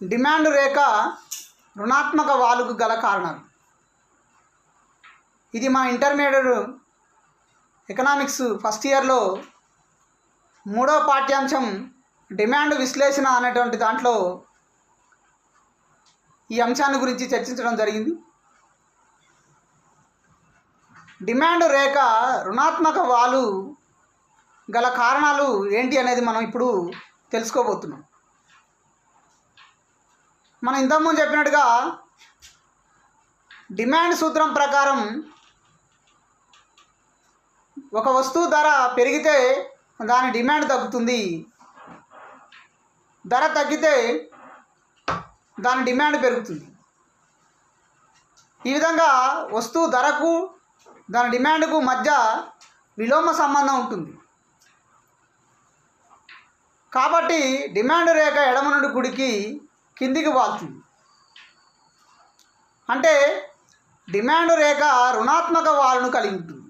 Demand రేఖ రుణాత్మక వాలుకు గల కారణాలు. ఇది మా ఇంటర్మీడియట్ ఎకనామిక్స్ ఫస్ట్ ఇయర్లో మూడో పాఠ్యాంశం డిమాండ్ విశ్లేషణ అనేటువంటి దాంట్లో ఈ అంశాన్ని గురించి చర్చించడం జరిగింది. డిమాండ్ రేఖ రుణాత్మక వాలు గల కారణాలు ఏంటి అనేది మనం ఇప్పుడు తెలుసుకోబోతున్నాం. మనం ఇంతకుముందు చెప్పినట్టుగా డిమాండ్ సూత్రం ప్రకారం ఒక వస్తువు ధర పెరిగితే దాని డిమాండ్ తగ్గుతుంది. ధర తగ్గితే దాని డిమాండ్ పెరుగుతుంది. ఈ విధంగా వస్తువు ధరకు దాని డిమాండ్కు మధ్య విలోమ సంబంధం ఉంటుంది. కాబట్టి డిమాండ్ రేఖ ఎడమ నుండి కుడికి కిందికి వాలుతుంది అంటే డిమాండ్ రేఖ రుణాత్మక వాలును కలిగి ఉంటుంది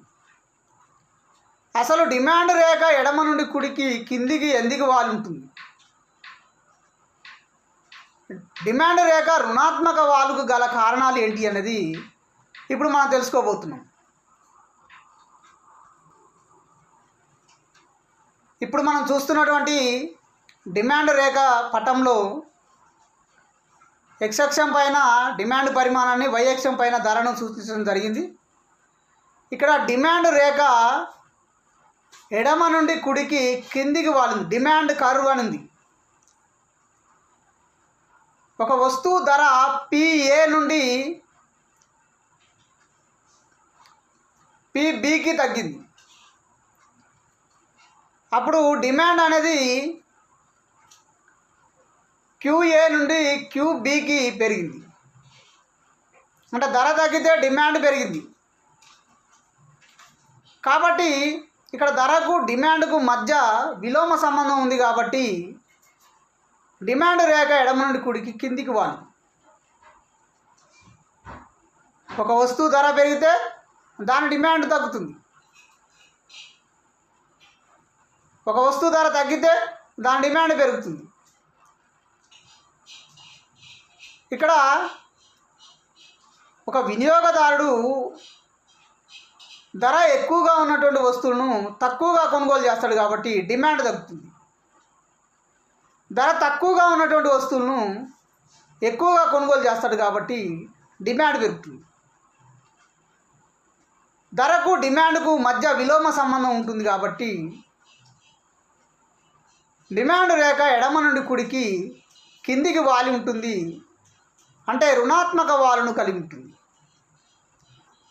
అసలు డిమాండ్ రేఖ ఎడమ నుండి కుడికి కిందికి ఎందుకు వాలి ఉంటుంది డిమాండ్ రేఖ రుణాత్మక వాలుకు గల కారణాలు ఏంటి అనేది ఇప్పుడు మనం తెలుసుకోబోతున్నాం. ఇప్పుడు మనం చూస్తున్నటువంటి డిమాండ్ రేఖ పటంలో ఎక్స్ పైన డిమాండ్ పరిమాణాన్ని వైఎక్షం పైన ధరను సూచించడం జరిగింది. ఇక్కడ డిమాండ్ రేఖ ఎడమ నుండి కుడికి కిందికి వాలింది. డిమాండ్ కర్వ్ అనింది. ఒక వస్తువు ధర పిఏ నుండి పిబికి తగ్గింది. అప్పుడు డిమాండ్ అనేది క్యూఏ నుండి క్యూబీకి పెరిగింది. అంటే ధర తగ్గితే డిమాండ్ పెరిగింది. కాబట్టి ఇక్కడ ధరకు డిమాండ్కు మధ్య విలోమ సంబంధం ఉంది కాబట్టి డిమాండ్ రేఖ ఎడమ నుండి కుడికి కిందికి వాలి. ఒక వస్తువు ధర పెరిగితే దాని డిమాండ్ తగ్గుతుంది. ఒక వస్తువు ధర తగ్గితే దాని డిమాండ్ పెరుగుతుంది. ఇక్కడ ఒక వినియోగదారుడు ధర ఎక్కువగా ఉన్నటువంటి వస్తువులను తక్కువగా కొనుగోలు చేస్తాడు కాబట్టి డిమాండ్ తగ్గుతుంది. ధర తక్కువగా ఉన్నటువంటి వస్తువులను ఎక్కువగా కొనుగోలు చేస్తాడు కాబట్టి డిమాండ్ పెరుగుతుంది. ధరకు డిమాండ్కు మధ్య విలోమ సంబంధం ఉంటుంది కాబట్టి డిమాండ్ రేఖ ఎడమ నుండి కుడికి కిందికి వాలి ఉంటుంది. అంటే రుణాత్మక వాలును కలిగి ఉంటుంది.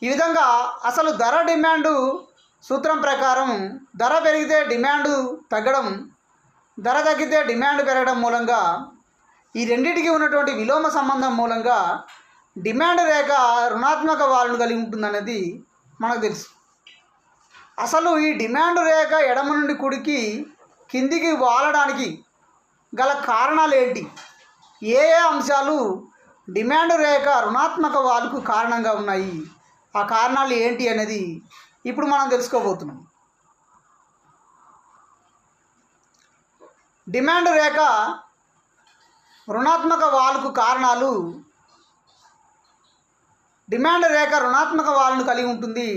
ఈ విధంగా అసలు ధర డిమాండు సూత్రం ప్రకారం ధర పెరిగితే డిమాండ్ తగ్గడం ధర తగ్గితే డిమాండ్ పెరగడం మూలంగా ఈ రెండింటికి ఉన్నటువంటి విలోమ సంబంధం మూలంగా డిమాండ్ రేఖ రుణాత్మక వాలును కలిగి ఉంటుందనేది మనకు తెలుసు. అసలు ఈ డిమాండ్ రేఖ ఎడమ నుండి కుడికి కిందికి వాలడానికి గల కారణాలు ఏంటి? ఏ ఏ అంశాలు డిమాండ్ రేఖ రుణాత్మక వాలుకు కారణంగా ఉన్నాయి. ఆ కారణాలు ఏంటి అనేది ఇప్పుడు మనం తెలుసుకోబోతున్నాం. డిమాండ్ రేఖ రుణాత్మక వాలుకు కారణాలు. డిమాండ్ రేఖ రుణాత్మక వాలును కలిగి ఉంటుంది.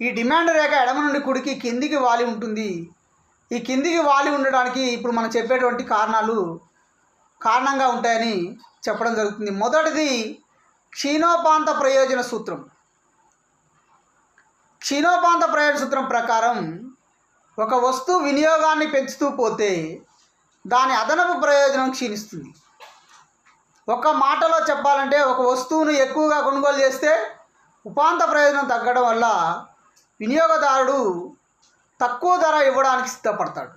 ఈ డిమాండ్ రేఖ ఎడమ నుండి కుడికి కిందికి వాలి ఉంటుంది. ఈ కిందికి వాలి ఉండడానికి ఇప్పుడు మనం చెప్పేటువంటి కారణాలు కారణంగా ఉంటాయని చెప్పడం జరుగుతుంది. మొదటిది క్షీణోపాంత ప్రయోజన సూత్రం. క్షీణోపాంత ప్రయోజన సూత్రం ప్రకారం ఒక వస్తువు వినియోగాన్ని పెంచుతూ పోతే దాని అదనపు ప్రయోజనం క్షీణిస్తుంది. ఒక మాటలో చెప్పాలంటే ఒక వస్తువును ఎక్కువగా కొనుగోలు చేస్తే ఉపాంత ప్రయోజనం తగ్గడం వల్ల వినియోగదారుడు తక్కువ ధర ఇవ్వడానికి సిద్ధపడతాడు.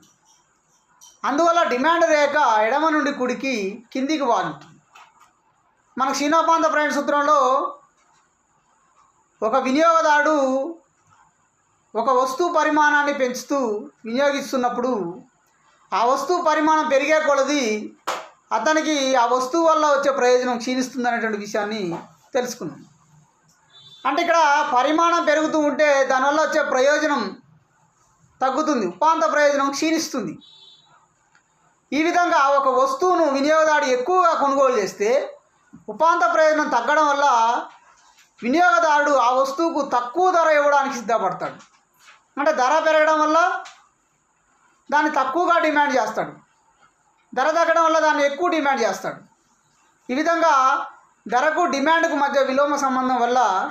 అందువల్ల డిమాండ్ రేఖ ఎడమ నుండి కుడికి కిందికి వాలుతుంది. మన క్షీణోపాంత ప్రయాణ సూత్రంలో ఒక వినియోగదారుడు ఒక వస్తువు పరిమాణాన్ని పెంచుతూ వినియోగిస్తున్నప్పుడు ఆ వస్తువు పరిమాణం పెరిగే కొలది అతనికి ఆ వస్తువు వల్ల వచ్చే ప్రయోజనం క్షీణిస్తుంది అనేటువంటి విషయాన్ని తెలుసుకున్నాం. అంటే ఇక్కడ పరిమాణం పెరుగుతూ ఉంటే దానివల్ల వచ్చే ప్రయోజనం తగ్గుతుంది ఉపాంత ప్రయోజనం క్షీణిస్తుంది. ఈ విధంగా ఒక వస్తువును వినియోగదారుడు ఎక్కువగా కొనుగోలు చేస్తే ఉపాంత ప్రయోజనం తగ్గడం వల్ల వినియోగదారుడు ఆ వస్తువుకు తక్కువ ధర ఇవ్వడానికి సిద్ధపడతాడు. అంటే ధర పెరగడం వల్ల దాన్ని తక్కువగా డిమాండ్ చేస్తాడు. ధర తగ్గడం వల్ల దాన్ని ఎక్కువ డిమాండ్ చేస్తాడు. ఈ విధంగా ధరకు డిమాండ్కు మధ్య విలోమ సంబంధం వల్ల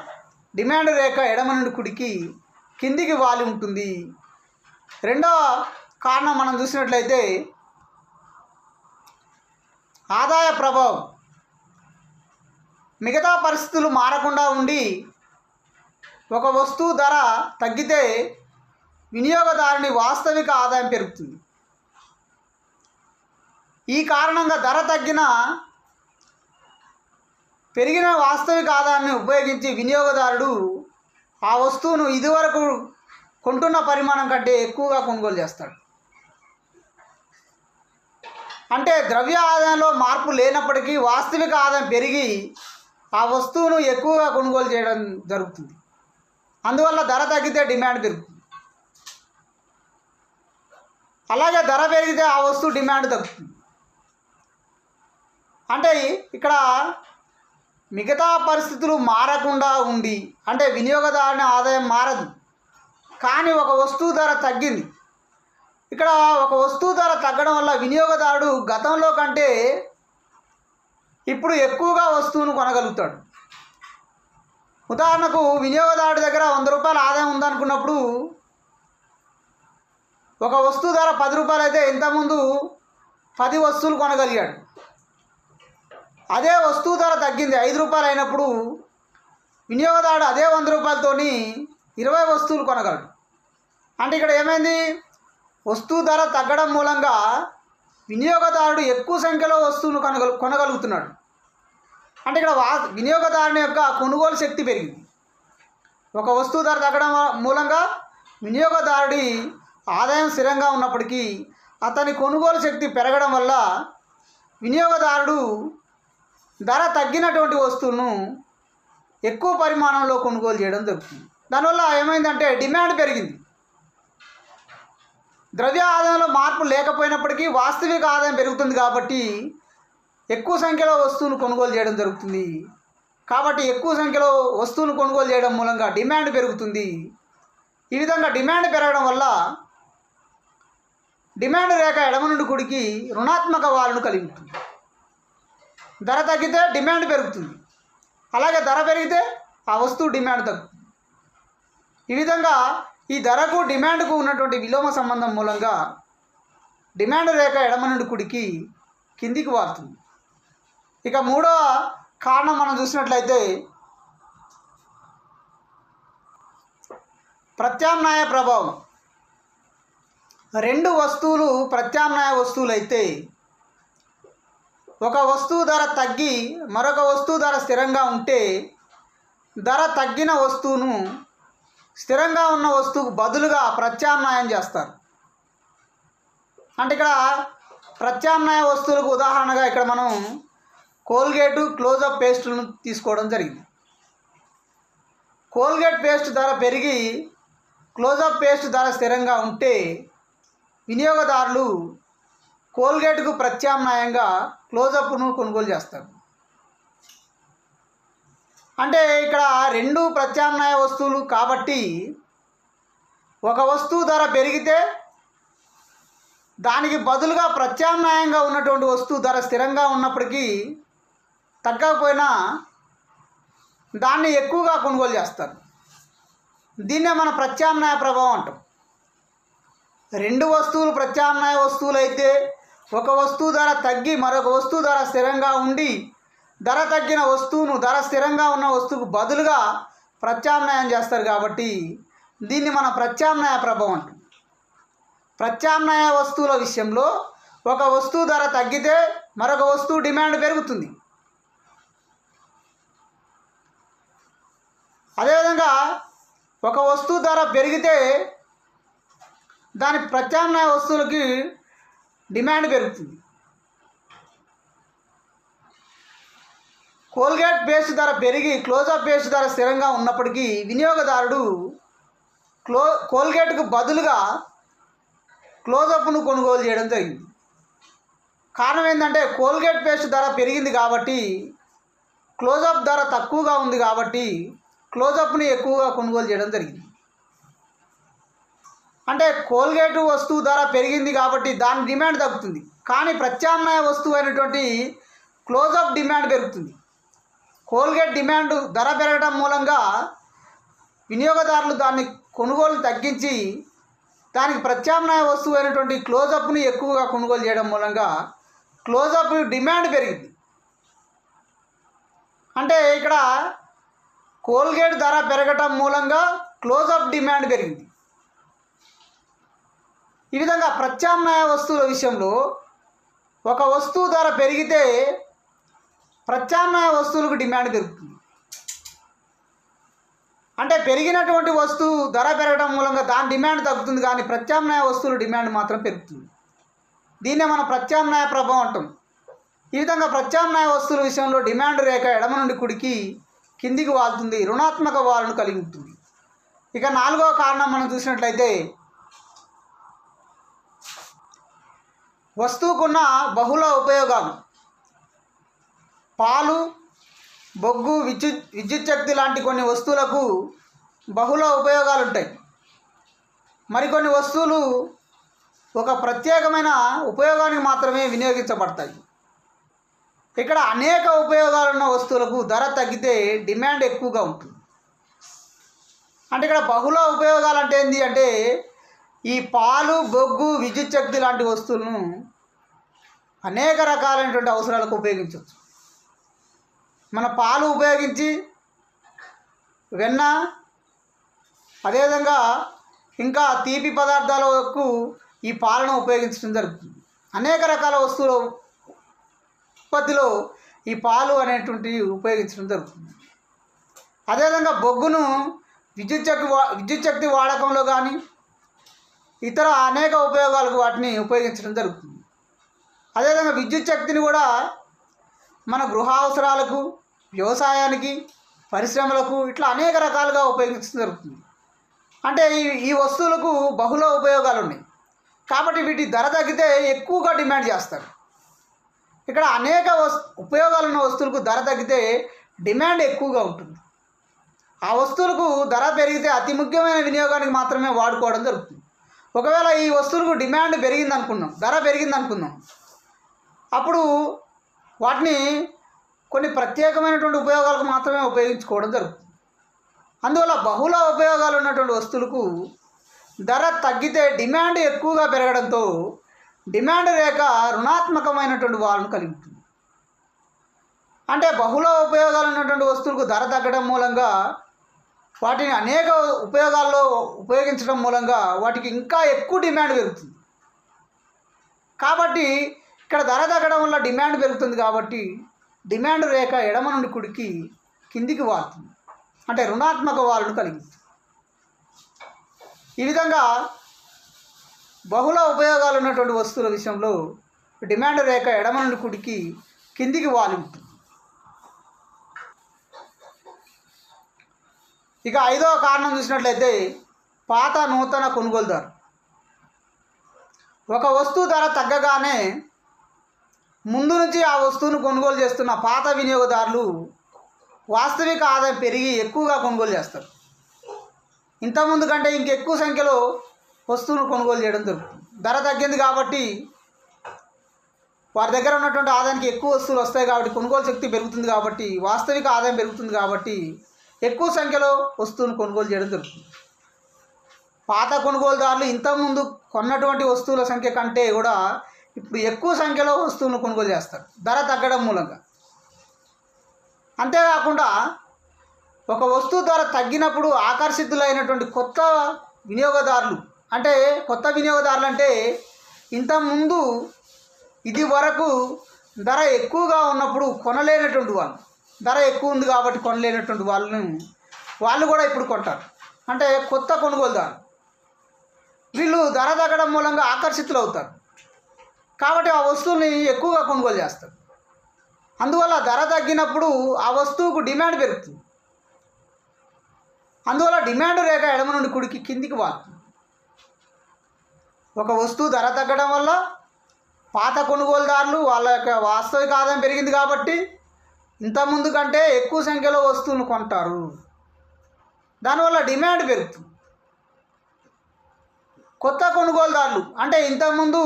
డిమాండ్ రేఖ ఎడమ నుండి కుడికి కిందికి వాలి ఉంటుంది. రెండవ కారణం మనం చూసినట్లయితే ఆదాయ ప్రభావం. మిగతా పరిస్థితులు మారకుండా ఉండి ఒక వస్తువు ధర తగ్గితే వినియోగదారుని వాస్తవిక ఆదాయం పెరుగుతుంది. ఈ కారణంగా ధర తగ్గిన పెరిగిన వాస్తవిక ఆదాయాన్ని ఉపయోగించి వినియోగదారుడు ఆ వస్తువును ఇదివరకు కొంటున్న పరిమాణం కంటే ఎక్కువగా కొనుగోలు చేస్తాడు. అంటే ద్రవ్య ఆదాయంలో మార్పు లేనప్పటికీ వాస్తవిక ఆదాయం పెరిగి ఆ వస్తువును ఎక్కువగా కొనుగోలు చేయడం జరుగుతుంది. అందువల్ల ధర తగ్గితే డిమాండ్ పెరుగుతుంది. అలాగే ధర పెరిగితే ఆ వస్తువు డిమాండ్ తగ్గుతుంది. అంటే ఇక్కడ మిగతా పరిస్థితులు మారకుండా ఉండి అంటే వినియోగదారుని ఆదాయం మారదు. కానీ ఒక వస్తువు ధర తగ్గింది. ఇక్కడ ఒక వస్తువు ధర తగ్గడం వల్ల వినియోగదారుడు గతంలో కంటే ఇప్పుడు ఎక్కువగా వస్తువును కొనగలుగుతాడు. ఉదాహరణకు వినియోగదారుడి దగ్గర వంద రూపాయల ఆదాయం ఉందనుకున్నప్పుడు ఒక వస్తువు ధర పది రూపాయలు అయితే ఇంతకుముందు పది వస్తువులు కొనగలిగాడు. అదే వస్తువు ధర తగ్గింది ఐదు రూపాయలు అయినప్పుడు వినియోగదారుడు అదే వంద రూపాయలతోని ఇరవై వస్తువులు కొనగలడు. అంటే ఇక్కడ ఏమైంది? వస్తువు ధర తగ్గడం మూలంగా వినియోగదారుడు ఎక్కువ సంఖ్యలో వస్తువును కొనగలు కొనగలుగుతున్నాడు. అంటే ఇక్కడ వా వినియోగదారుని యొక్క కొనుగోలు శక్తి పెరిగింది. ఒక వస్తువు ధర తగ్గడం మూలంగా వినియోగదారుడి ఆదాయం స్థిరంగా ఉన్నప్పటికీ అతని కొనుగోలు శక్తి పెరగడం వల్ల వినియోగదారుడు ధర తగ్గినటువంటి వస్తువును ఎక్కువ పరిమాణంలో కొనుగోలు చేయడం జరుగుతుంది. దానివల్ల ఏమైందంటే డిమాండ్ పెరిగింది. ద్రవ్య ఆదాయంలో మార్పు లేకపోయినప్పటికీ వాస్తవిక ఆదాయం పెరుగుతుంది కాబట్టి ఎక్కువ సంఖ్యలో వస్తువులు కొనుగోలు చేయడం జరుగుతుంది. కాబట్టి ఎక్కువ సంఖ్యలో వస్తువులు కొనుగోలు చేయడం మూలంగా డిమాండ్ పెరుగుతుంది. ఈ విధంగా డిమాండ్ పెరగడం వల్ల డిమాండ్ రేఖ ఎడమ నుండి కుడికి రుణాత్మక వాలును కలిగి ఉంటుంది ధర తగ్గితే డిమాండ్ పెరుగుతుంది. అలాగే ధర పెరిగితే ఆ వస్తువు డిమాండ్ తగ్గుతుంది. ఈ విధంగా ఈ ధరకు డిమాండ్కు ఉన్నటువంటి విలోమ సంబంధం మూలంగా డిమాండ్ రేఖ ఎడమ నుండి కుడికి కిందికి వారుతుంది. ఇక మూడవ కారణం మనం చూసినట్లయితే ప్రత్యామ్నాయ ప్రభావం. రెండు వస్తువులు ప్రత్యామ్నాయ వస్తువులైతే ఒక వస్తువు ధర తగ్గి మరొక వస్తువు ధర స్థిరంగా ఉంటే ధర తగ్గిన వస్తువును స్థిరంగా ఉన్న వస్తువుకు బదులుగా ప్రత్యామ్నాయం చేస్తారు. అంటే ఇక్కడ ప్రత్యామ్నాయ వస్తువులకు ఉదాహరణగా ఇక్కడ మనం కోల్గేటు క్లోజప్ పేస్టులను తీసుకోవడం జరిగింది. కోల్గేట్ పేస్ట్ ధర పెరిగి క్లోజప్ పేస్ట్ ధర స్థిరంగా ఉంటే వినియోగదారులు కోల్గేట్కు ప్రత్యామ్నాయంగా క్లోజప్ను కొనుగోలు చేస్తారు. అంటే ఇక్కడ రెండు ప్రత్యామ్నాయ వస్తువులు కాబట్టి ఒక వస్తువు ధర పెరిగితే దానికి బదులుగా ప్రత్యామ్నాయంగా ఉన్నటువంటి వస్తువు ధర స్థిరంగా ఉన్నప్పటికీ తగ్గకపోయినా దాన్ని ఎక్కువగా కొనుగోలు చేస్తారు. దీన్నే మన ప్రత్యామ్నాయ ప్రభావం అంటాం. రెండు వస్తువులు ప్రత్యామ్నాయ వస్తువులు అయితే ఒక వస్తువు ధర తగ్గి మరొక వస్తువు ధర స్థిరంగా ఉండి ధర తగ్గిన వస్తువును ధర స్థిరంగా ఉన్న వస్తువుకు బదులుగా ప్రత్యామ్నాయం చేస్తారు కాబట్టి దీన్ని మన ప్రత్యామ్నాయ ప్రభావం అంటాం. ప్రత్యామ్నాయ వస్తువుల విషయంలో ఒక వస్తువు ధర తగ్గితే మరొక వస్తువు డిమాండ్ పెరుగుతుంది. అదేవిధంగా ఒక వస్తువు ధర పెరిగితే దాని ప్రత్యామ్నాయ వస్తువులకి డిమాండ్ పెరుగుతుంది. కోల్గేట్ పేస్ట్ ధర పెరిగి క్లోజప్ పేస్ట్ ధర స్థిరంగా ఉన్నప్పటికీ వినియోగదారుడు క్లో కోల్గేట్కు బదులుగా క్లోజప్ను కొనుగోలు చేయడం జరిగింది. కారణం ఏంటంటే కోల్గేట్ పేస్ట్ ధర పెరిగింది కాబట్టి క్లోజప్ ధర తక్కువగా ఉంది కాబట్టి క్లోజప్ని ఎక్కువగా కొనుగోలు చేయడం జరిగింది. అంటే కోల్గేట్ వస్తువు ధర పెరిగింది కాబట్టి దాని డిమాండ్ తగ్గుతుంది. కానీ ప్రత్యామ్నాయ వస్తువు అయినటువంటి క్లోజప్ డిమాండ్ పెరుగుతుంది. కోల్గేట్ డిమాండ్ ధర పెరగడం మూలంగా వినియోగదారులు దాన్ని కొనుగోలు తగ్గించి దానికి ప్రత్యామ్నాయ వస్తువు అయినటువంటి క్లోజప్ని ఎక్కువగా కొనుగోలు చేయడం మూలంగా క్లోజప్ డిమాండ్ పెరిగింది. అంటే ఇక్కడ కోల్గేట్ ధర పెరగటం మూలంగా క్లోజప్ డిమాండ్ పెరిగింది. ఈ విధంగా ప్రత్యామ్నాయ వస్తువుల విషయంలో ఒక వస్తువు ధర పెరిగితే ప్రత్యామ్నాయ వస్తువులకు డిమాండ్ పెరుగుతుంది. అంటే పెరిగినటువంటి వస్తువు ధర పెరగడం మూలంగా దాని డిమాండ్ తగ్గుతుంది కానీ ప్రత్యామ్నాయ వస్తువుల డిమాండ్ మాత్రం పెరుగుతుంది. దీన్నే మనం ప్రత్యామ్నాయ ప్రభావం అంటాం. ఈ విధంగా ప్రత్యామ్నాయ వస్తువుల విషయంలో డిమాండ్ రేఖ ఎడమ నుండి కుడికి కిందికి వాలుతుంది రుణాత్మక వాలును కలిగి ఉంటుంది. ఇక నాలుగవ కారణం మనం చూసినట్లయితే వస్తువుకున్న బహుళ ఉపయోగాలు. పాలు బొగ్గు విద్యుత్ విద్యుత్ శక్తి లాంటి కొన్ని వస్తువులకు బహుళ ఉపయోగాలు ఉంటాయి మరికొన్ని వస్తువులు ఒక ప్రత్యేకమైన ఉపయోగానికి మాత్రమే వినియోగించబడతాయి. ఇక్కడ అనేక ఉపయోగాలు ఉన్న వస్తువులకు ధర తగ్గితే డిమాండ్ ఎక్కువగా ఉంటుంది. అంటే ఇక్కడ బహుళ ఉపయోగాలు అంటే ఏంటి అంటే ఈ పాలు బొగ్గు విద్యుత్ శక్తి లాంటి వస్తువులను అనేక రకాలైనటువంటి అవసరాలకు ఉపయోగించవచ్చు. మన పాలు ఉపయోగించి వెన్న అదేవిధంగా ఇంకా తీపి పదార్థాలకు ఈ పాలను ఉపయోగించడం జరుగుతుంది. అనేక రకాల వస్తువుల ఉత్పత్తిలో ఈ పాలు అనేటువంటివి ఉపయోగించడం జరుగుతుంది. అదేవిధంగా బొగ్గును విద్యుత్ శక్తి వా విద్యుత్ శక్తి వాడకంలో కానీ ఇతర అనేక ఉపయోగాలకు వాటిని ఉపయోగించడం జరుగుతుంది. అదేవిధంగా విద్యుత్ శక్తిని కూడా మన గృహ అవసరాలకు వ్యవసాయానికి పరిశ్రమలకు ఇట్లా అనేక రకాలుగా ఉపయోగించడం జరుగుతుంది. అంటే ఈ ఈ వస్తువులకు బహుళ ఉపయోగాలు ఉన్నాయి కాబట్టి వీటి ధర తగ్గితే ఎక్కువగా డిమాండ్ చేస్తారు. ఇక్కడ అనేక వస్ ఉపయోగాలు ఉన్న వస్తువులకు ధర తగ్గితే డిమాండ్ ఎక్కువగా ఉంటుంది. ఆ వస్తువులకు ధర పెరిగితే అతి ముఖ్యమైన వినియోగానికి మాత్రమే వాడుకోవడం జరుగుతుంది. ఒకవేళ ఈ వస్తువులకు డిమాండ్ పెరిగింది అనుకున్నాం ధర పెరిగింది అనుకుందాం అప్పుడు వాటిని కొన్ని ప్రత్యేకమైనటువంటి ఉపయోగాలకు మాత్రమే ఉపయోగించుకోవడం జరుగుతుంది. అందువల్ల బహుళ ఉపయోగాలు ఉన్నటువంటి వస్తువులకు ధర తగ్గితే డిమాండ్ ఎక్కువగా పెరగడంతో డిమాండ్ రేఖ రుణాత్మకమైనటువంటి వాళ్ళను కలిగి ఉంటుంది అంటే బహుళ ఉపయోగాలు ఉన్నటువంటి వస్తువులకు ధర తగ్గడం మూలంగా వాటిని అనేక ఉపయోగాల్లో ఉపయోగించడం మూలంగా వాటికి ఇంకా ఎక్కువ డిమాండ్ పెరుగుతుంది. కాబట్టి ఇక్కడ ధర తగ్గడం వల్ల డిమాండ్ పెరుగుతుంది కాబట్టి డిమాండ్ రేఖ ఎడమ నుండి కుడికి కిందికి వారుతుంది అంటే రుణాత్మక వాలును కలిగింది. ఈ విధంగా బహుళ ఉపయోగాలు ఉన్నటువంటి వస్తువుల విషయంలో డిమాండ్ రేఖ ఎడమ నుండి కుడికి కిందికి వాలి ఉంటుంది ఇక ఐదవ కారణం చూసినట్లయితే పాత నూతన కొనుగోలుదారు. ఒక వస్తువు ధర తగ్గగానే ముందు నుంచి ఆ వస్తువును కొనుగోలు చేస్తున్న పాత వినియోగదారులు వాస్తవిక ఆదాయం పెరిగి ఎక్కువగా కొనుగోలు చేస్తారు. ఇంతకుముందు కంటే ఇంకెక్కువ సంఖ్యలో వస్తువును కొనుగోలు చేయడం జరుగుతుంది. ధర తగ్గింది కాబట్టి వారి దగ్గర ఉన్నటువంటి ఆదాయానికి ఎక్కువ వస్తువులు వస్తాయి కాబట్టి కొనుగోలు శక్తి పెరుగుతుంది కాబట్టి వాస్తవిక ఆదాయం పెరుగుతుంది కాబట్టి ఎక్కువ సంఖ్యలో వస్తువును కొనుగోలు చేయడం జరుగుతుంది. పాత కొనుగోలుదారులు ఇంతకుముందు కొన్నటువంటి వస్తువుల సంఖ్య కంటే కూడా ఇప్పుడు ఎక్కువ సంఖ్యలో వస్తువులను కొనుగోలు చేస్తారు. ధర తగ్గడం మూలంగా. అంతేకాకుండా ఒక వస్తువు ధర తగ్గినప్పుడు ఆకర్షితులైనటువంటి కొత్త వినియోగదారులు అంటే కొత్త వినియోగదారులు అంటే ఇంతకుముందు ఇది వరకు ధర ఎక్కువగా ఉన్నప్పుడు కొనలేనటువంటి వాళ్ళు ధర ఎక్కువ ఉంది కాబట్టి కొనలేనటువంటి వాళ్ళను వాళ్ళు కూడా ఇప్పుడు కొంటారు. అంటే కొత్త కొనుగోలుదారు. వీళ్ళు ధర తగ్గడం మూలంగా ఆకర్షితులు అవుతారు కాబట్టి ఆ వస్తువుని ఎక్కువగా కొనుగోలు చేస్తారు. అందువల్ల ధర తగ్గినప్పుడు ఆ వస్తువుకు డిమాండ్ పెరుగుతుంది. అందువల్ల డిమాండ్ రేఖ ఎడమ నుండి కుడికి కిందికి వాడుతుంది ఒక వస్తువు ధర తగ్గడం వల్ల పాత కొనుగోలుదారులు వాళ్ళ యొక్క వాస్తవిక ఆదాయం పెరిగింది కాబట్టి ఇంత ముందు కంటే ఎక్కువ సంఖ్యలో వస్తువులు కొంటారు. దానివల్ల డిమాండ్ పెరుగుతుంది. కొత్త కొనుగోలుదారులు అంటే ఇంతకుముందు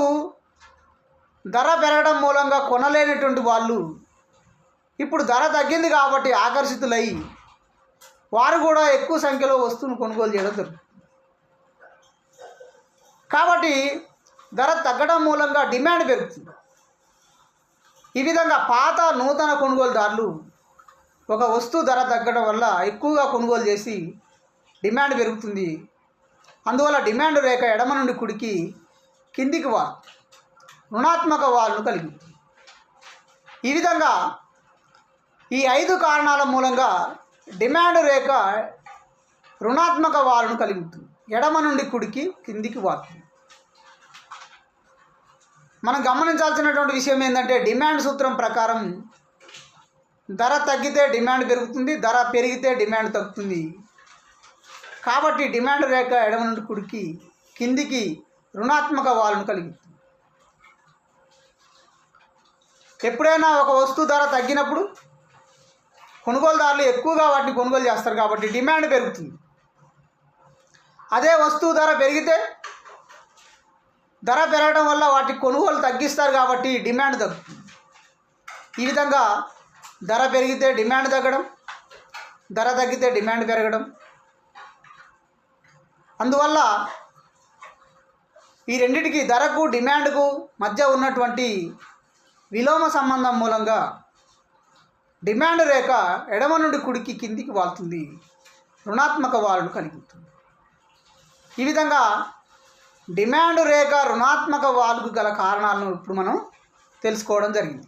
ధర పెరగడం మూలంగా కొనలేనటువంటి వాళ్ళు ఇప్పుడు ధర తగ్గింది కాబట్టి ఆకర్షితులై వారు కూడా ఎక్కువ సంఖ్యలో వస్తువును కొనుగోలు చేయడం జరుగుతుంది. కాబట్టి ధర తగ్గడం మూలంగా డిమాండ్ పెరుగుతుంది. ఈ విధంగా పాత నూతన కొనుగోలుదారులు ఒక వస్తువు ధర తగ్గడం వల్ల ఎక్కువగా కొనుగోలు చేసి డిమాండ్ పెరుగుతుంది. అందువల్ల డిమాండ్ రేఖ ఎడమ నుండి కుడికి కిందికి వారు. రుణాత్మక వాలును కలిగి ఈ విధంగా ఈ ఐదు కారణాల మూలంగా డిమాండ్ రేఖ రుణాత్మక వాలును కలిగి ఉంటుంది ఎడమ నుండి కుడికి కిందికి వారుతుంది మనం గమనించాల్సినటువంటి విషయం ఏంటంటే డిమాండ్ సూత్రం ప్రకారం ధర తగ్గితే డిమాండ్ పెరుగుతుంది ధర పెరిగితే డిమాండ్ తగ్గుతుంది. కాబట్టి డిమాండ్ రేఖ ఎడమ నుండి కుడికి కిందికి రుణాత్మక వాలును కలిగి ఎప్పుడైనా ఒక వస్తువు ధర తగ్గినప్పుడు కొనుగోలుదారులు ఎక్కువగా వాటిని కొనుగోలు చేస్తారు కాబట్టి డిమాండ్ పెరుగుతుంది. అదే వస్తువు ధర పెరిగితే ధర పెరగడం వల్ల వాటి కొనుగోలు తగ్గిస్తారు కాబట్టి డిమాండ్ తగ్గుతుంది. ఈ విధంగా ధర పెరిగితే డిమాండ్ తగ్గడం ధర తగ్గితే డిమాండ్ పెరగడం. అందువల్ల ఈ రెండిటికి ధరకు డిమాండ్కు మధ్య ఉన్నటువంటి విలోమ సంబంధం మూలంగా డిమాండ్ రేఖ ఎడమ నుండి కుడికి కిందికి వాళ్తుంది. రుణాత్మక వాలును కలిగిస్తుంది ఈ విధంగా డిమాండ్ రేఖ రుణాత్మక వాలుకు గల కారణాలను ఇప్పుడు మనం తెలుసుకోవడం జరిగింది.